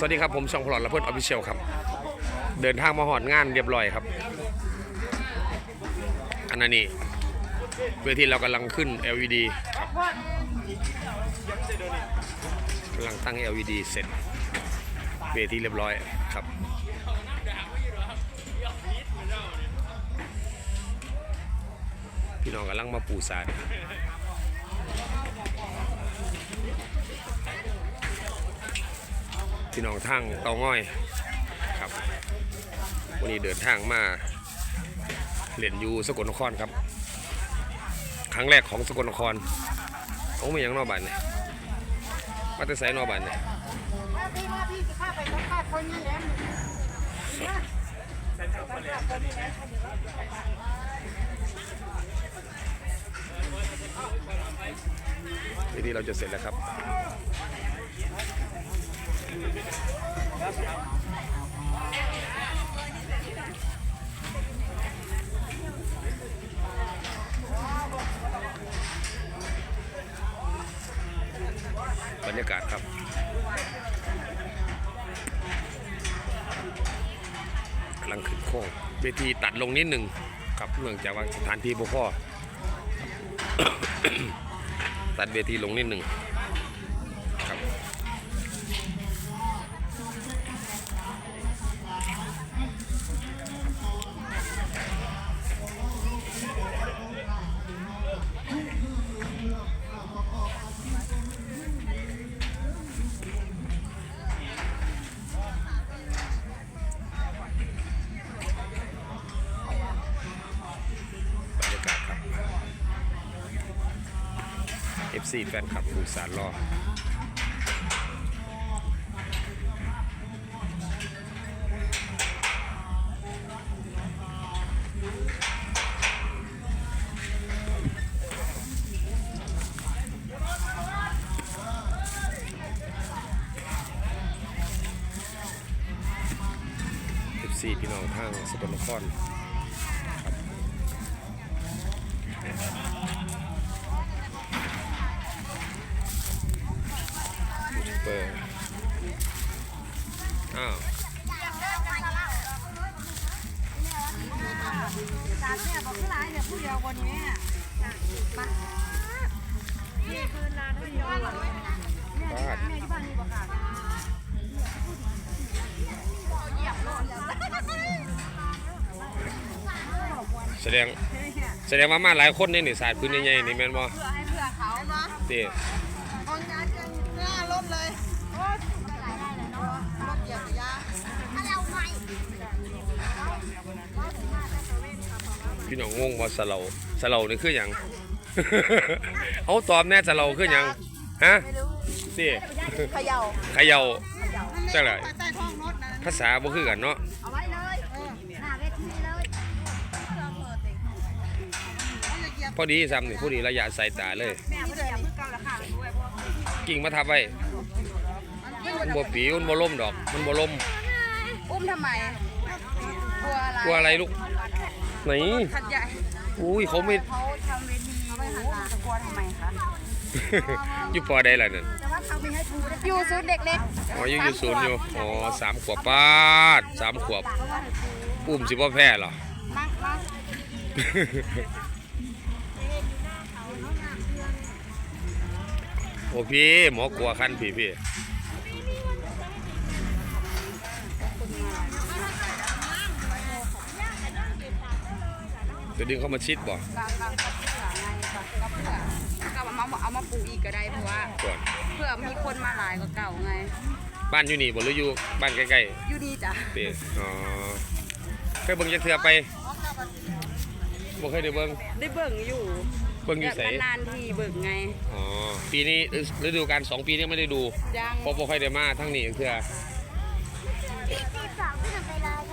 สวัสดีครับผมช่องพลอดและเพื่อนออฟฟิเชียลครับ เดินทางมาหอดงานเรียบร้อยครับ อันนั้นนี่เวทีเรากำลังขึ้น LED ครับกำลังตั้ง LED เสร็จเวทีเรียบร้อยครับพี่น้องกำลังมาปูสาด พี่น้องทางเตาง่อยครับ วันนี้เดินทางมาเรียนอยู่สกลนครครับ ครั้งแรกของสกลนครโอ้ไม่ยังนอกบ้านเนี่ยมาแต่ไสนอกบ้านเนี่ยมาพี่มาพี่สิพาไปสัมภาษณ์คนทีนี้เราจะเสร็จแล้วครับ บรรยากาศครับกำลังขึ้นโค้งเวทีตัดลงนิดหนึ่งครับเนื่องจากว่าสถานที่บ่พอตัดเวทีลงนิดหนึ่ง FC แฟนคลับผู้สารรอ FC พี่น้องทางสกลนคร บอกคือหลายเนี่ยผู้เดียวคนนี้มาวบ้านแสดง แสดงว่ามาหลายคนนี่นี่ศาสตร์พื้นใหญ่ๆนี่แม่นบ่เพื่อให้เพื่อเขาเนาะ พี่น้องงงบ่สะเหลาสะเหลานี่คือหยัง เอาตอบแน่สะเหลาคือหยังฮะไม่รู้ติเขย่าเขย่าจังได๋ใต้ท้องรถนะภาษาบ่คือกันเนาะเอาไว้เลยหน้าเวทีเลยพอดีซ้ำนี่พอดีระยะสายตาเลย แม่เพื่อนเพื่อนเก่าละค่ะด้วยพวกกิ่งมาทับไว้มันบ่ปีมันบ่ล่มดอก มันบ่ล่มอุ้มทำไมกลัวอะไรกลัวอะไรลูก ไหนขัดใหญ่อุ้ยเขาไม่ เขาทำเวทีไม่หันหน้าจะกลัวทำไมคะอยู่ปอใดล่ะนั่นแต่ว่าเขามีให้ทูอยู่ศูนย์เด็กเล็กอ๋ออยู่อยู่ศูนย์อยู่อ๋อสามขวบป้าดสามขวบปุ่มสิบ่แพ้เหรอนั่งนั่งโอ้พี่หมอกลัวขั้นพี่พี่ จะดึงเข้ามาชิดบ่กลางกลางก็เพื่อไงก็เพื่อก็เอามาเอามาปลูกอีกก็ได้เพราะว่าก่อนเพื่อมีคนมาหลายกว่าเก่าไง บ้านอยู่นี่บ่หรืออยู่บ้านใกล้อยู่ดีจ้ะๆเตอ๋อเคยเบิ่งจักเทื่อไปบ่เคยได้เบิ่งได้เบิ่งอยู่เบิ่งอยู่ไสนานๆทีเบิ่งไงอ๋อปีนี้ฤดูกาลสองปีนี้ไม่ได้ดูยังเพราะบ่ค่อยได้มาทั้งนี้เทื่อ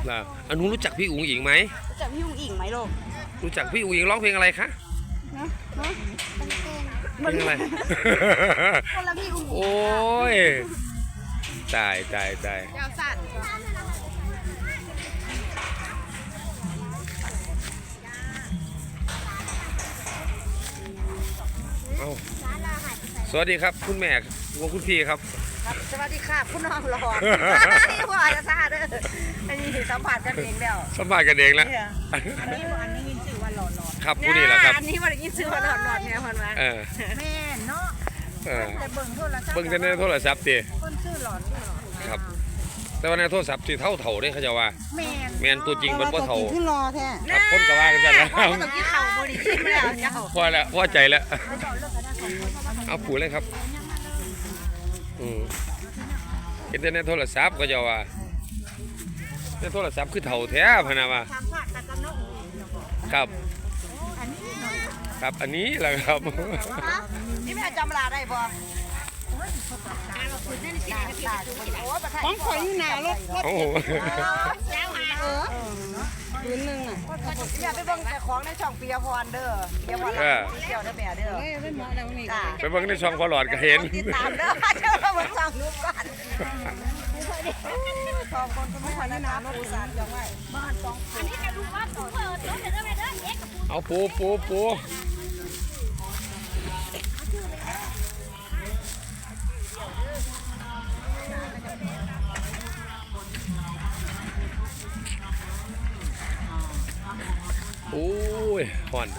ล่ะอันนู้รู้จักพี่อุ๋งอิงไหม จะพี่ยุงอิงไหมลูก รู้จักพี่อุ๋งอิงร้องเพลงอะไรคะเนาะเนาะเพลงอะไร คนละพี่อุ้งอิงโอ้ยตายตายตายยาวสั่นเอ้าสวัสดีครับคุณแม่วงคุณพี่ครับ ครับสวัสดีค่ะคุณน้องหลอดว่าจะซาเด้ออันนี้สัมผัสกันเองแล้วสัมภาษณ์กันเองแล้วเนี่ยอันนี้ ครับผู้นี้แหละครับ อันนี้มันยินชื่อว่าหลอดหลอดเนี่ยคนว่าเออแม่เนาะเออแต่เบิ่งโทรศัพท์เบิ่งแต่ในโทรศัพท์ติคนชื่อหลอดชื่อหลอดครับ แต่ว่าในโทรศัพท์สิเท่าเท่าเด้เขาจะว่า แม่นแม่นตัวจริงมันบ่เท่าขึ้นรอแท้ครับคนก็ว่ากันซั่นแหล้วพ่อก็ต้องกินข้าวบ่ได้กินแล้วเจ้าพอแล้วพอใจแล้วเอาผูเลยครับอืมเห็นแต่ในโทรศัพท์ก็จะว่าในโทรศัพท์คือเท่าแท้พะนะว่า ทางภาคตะกันเนาะครับอันนี้เนาะ ครับ อันนี้แหละครับนี่แม่จำลาได้บ่ของข่อยอยู่หน้ารถโอ้โหเออคืนหนึงอะอย่าไปเบิ่งแต่ของในช่องปิยพรเด้อปิยพรเกี่ยวเด้อแม่เด้อเฮ้ยไม่เหมาะแล้วนี่จ้าไปเบิ่งในช่องพอหลอดก็เห็นติดตามเด้อเจ้ามาเบิ่งช่องลูกก่อนขอบคุณคุณผู้ชมนะรถอุตสาหจังไว้บ้านตองอันนี้จะดูว่าตัวเปิดรถเดี๋ยวเด้อแม่เด้อเอ็กกับปูเอาปูปูปู ห่อน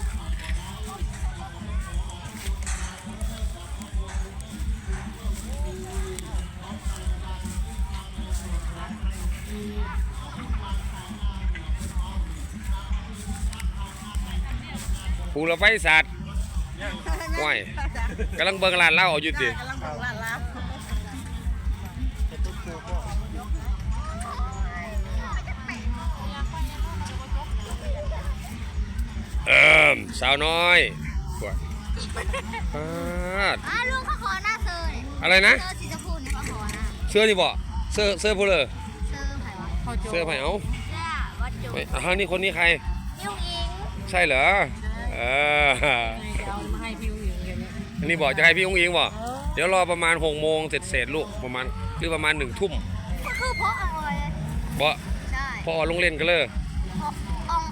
ปูละไฟสัตว์ว้ายกำลังเบิ่งร้านเหล้าอยู่ติกำลังเบิ่ง สาวน้อยปวดปาดอะลุงเขาขอหน้าเซอร์เนี่ยอะไรนะ เซอร์สีชมพูนี่เขาขอหน้าเสื้อนี่บ่เสื้อเสื้อผู้เลยเซอร์ไผ่วะเสื้อไผ่เอาเนี่ยวัดจุไม่อ้าวนี่คนนี้ใคร ยุ่งอิงใช่เหรอเออเอามาให้พี่อุ้งอิงอย่างนี้อันนี้บอกจะให้พี่อุ้งอิงบ่เดี๋ยวรอประมาณหกโมงเสร็จเสร็จๆลูกประมาณหรือประมาณหนึ่งทุ่มก็คือเพราะอะไรบ่ใช่พอลงเล่นกันเลย เพราะออง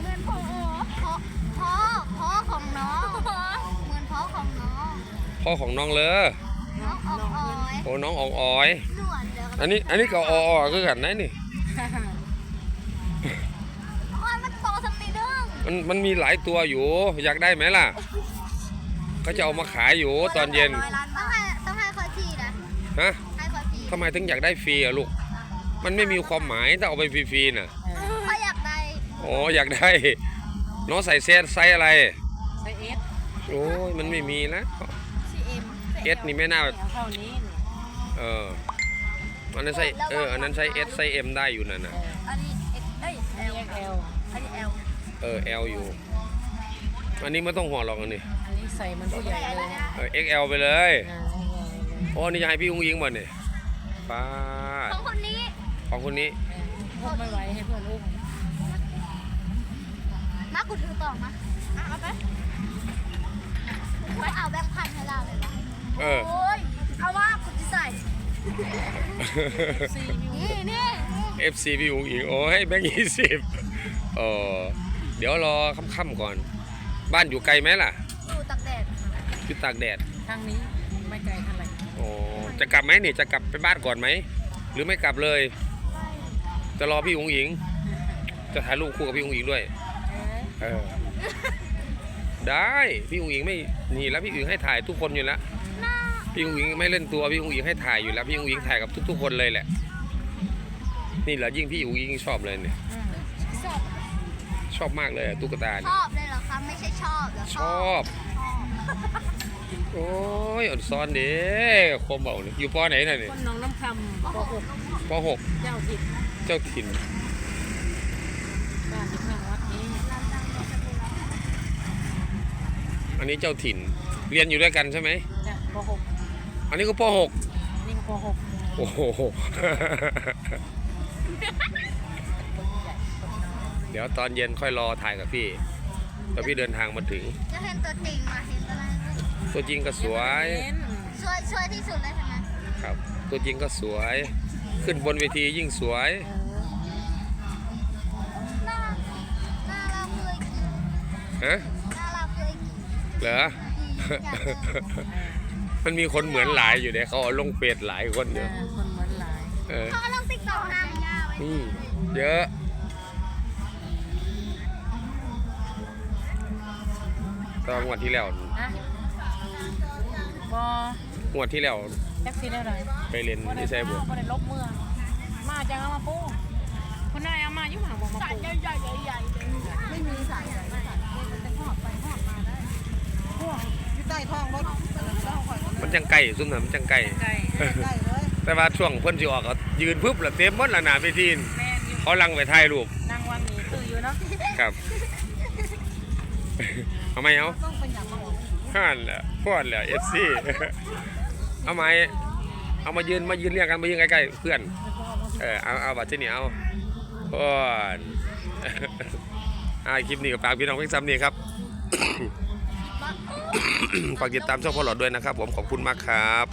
เหมือนพ่อเพราะพ่อพ่อของ น้องเหมือนพ่อของน้องพ่อของน้องเลยน้องออกออยโอ้น้องอองออย หนวดเดี๋ยวอันนี้อันนี้ก็ออคือกันนะนี่ออยมันโตสักนิดนึงมันมันมีหลายตัวอยู่ อยากได้ไหมล่ะก็จะเอามาขายอยู่ตอนเย็น ร้อยล้านต้องให้ต้องให้คอยทีนะฮะให้คอยทีทำไมถึงอยากได้ฟรีอะลูก มันไม่มีความหมายถ้าเอาไปฟรีๆน่ะเขาอยากได้ อ๋ออยากได้ น้องใส่เซตไซส์อะไร ใส่เอสโอ้ยมันไม่มีแล้ว ซีเอ็มเอสนี่ไม่น่าเอาเท่านี้นี่เอออันนั้นใส่เอออันนั้นใช้เอสใส่เอ็มได้อยู่นั่นน่ะ อันนี้เอ็กเอ้ยเออันลนี้ XL อันนี้เอลเออเอลอยู่ อันนี้ไม่ต้องห่วงหรอกอันนี้อันนี้ใส่มันผู้ใหญ่เลยนะเออ XL ไปเลยอ่าโอ้นี่จะให้พี่อุ้งยิงบ่เนี่ยป้าดของคนนี้ของคนนี้อุ้มไม่ไหวให้เพื่อนอุ้มมากูถือต่อมาอะเอาไป ไม่เอาแบงค์พันให้เราเลยวะเออ โอ้ยเอาว่ากูจะใส่ซีวิวนี่นี่ FC พี่อุ้งยิงโอ้ยแบงค์ยี่สิบเออเดี๋ยวรอค่ำๆก่อน บ้านอยู่ไกลไหมล่ะอยู่ตักแดดอยู่ตากแดดทางนี้ไม่ไกลเท่าไหร่โอ้จะกลับไหมนี่จะกลับไปบ้านก่อนไหม หรือไม่กลับเลย จะรอพี่อุ้งอิง จะถ่ายรูปคู่กับพี่อุ้งอิงด้วย เออ เออ ได้พี่อุ้งอิงไม่นี่แล้วพี่อุ้งอิงให้ถ่ายทุกคนอยู่แล้วหน้าพี่อุ้งอิงไม่เล่นตัวพี่อุ้งอิงให้ถ่ายอยู่แล้วพี่อุ้งอิงถ่ายกับทุก ๆ คนเลยแหละ นี่แหละยิ่งพี่อุ้งอิงชอบเลยเนี่ยอืมชอบชอบมากเลยอะตุ๊กตาชเนี่ยอบเลยเหรอคะไม่ใช่ชอบเหรอชอบโอ้ยอดซ้อนเด้คมเบาเนี่ยอยู่ปอไหนน่ะเนี่ยคนน้องน้ำคำป .6 ปอหกเจ้าถิ่นเจ้าถิ่นบ้านที่ข้างวัดนี้ อันนี้เจ้าถิ่น เรียนอยู่ด้วยกันใช่ไหมจ้ะป .6 อันนี้ก็ปหกนี่ก็ป .6 โอ้โห เดี๋ยวตอนเย็นค่อยรอถ่ายกับพี่แล้วพี่เดินทางมาถึง จะเห็นตัวจริงมาเห็นอะไรไหมตัวจริงก็สวยเห็นช่วยช่วยที่สุดเลยใช่ไหมครับ ตัวจริงก็สวย ขึ้นบนเวทียิ่งสวยเออหน้าหน้าเราเคยกินฮะหน้า เราเคยกินเหรออยากเจอมันมีคนเหมือนหลายอยู่เด้เขาเอาลงเฟซหลายคนเอเยออะคนเหมือนหลายเออพ่อลงติ๊กต็อกนะนี่เยอะ ตอนงวดที่แล้วนะบองวดที่แล้วแท็กซี่ได้เลยไปเรียนที่ไซบุบ่ได้ลบเมืองมาจังเอามาปูคุณนายเอามาอยู่ห่างบ่มาปูใหญ่ใหญ่ใหญ่เลยไม่มีสายไหนสายมันจะหอดไปหอดมาได้พวก อยู่ใต้ท้องรถท้องข่อยมันจังไก่ซุ่มน่ะมันจังไก่ไก่ใกล้เลยแต่ว่าช่วงเพิ่นสิออกก็ยืนปุ๊บแล้วเต็มหมดละหน้าเวทีนแม่นอยู่เขาลังไปถ่ายรูปนั่งวางหนีคืออยู่เนาะครับ เอาไหมเอาต้องเป็นอย่างมาออกห่านแหละพอดแหละเอสซี่เอาไหมเอามายืนมายืนเรียงกันมายืนใกล้ๆเพื่อน เออเอาเอาบัตรที่นี่เอาพอดอ่าคลิปนี้กับฝากพี่น้องเพียงซ้ำนี่ครับ ฝากติดตามช่องพอหลอดด้วยนะครับ ผมขอบคุณมากครับ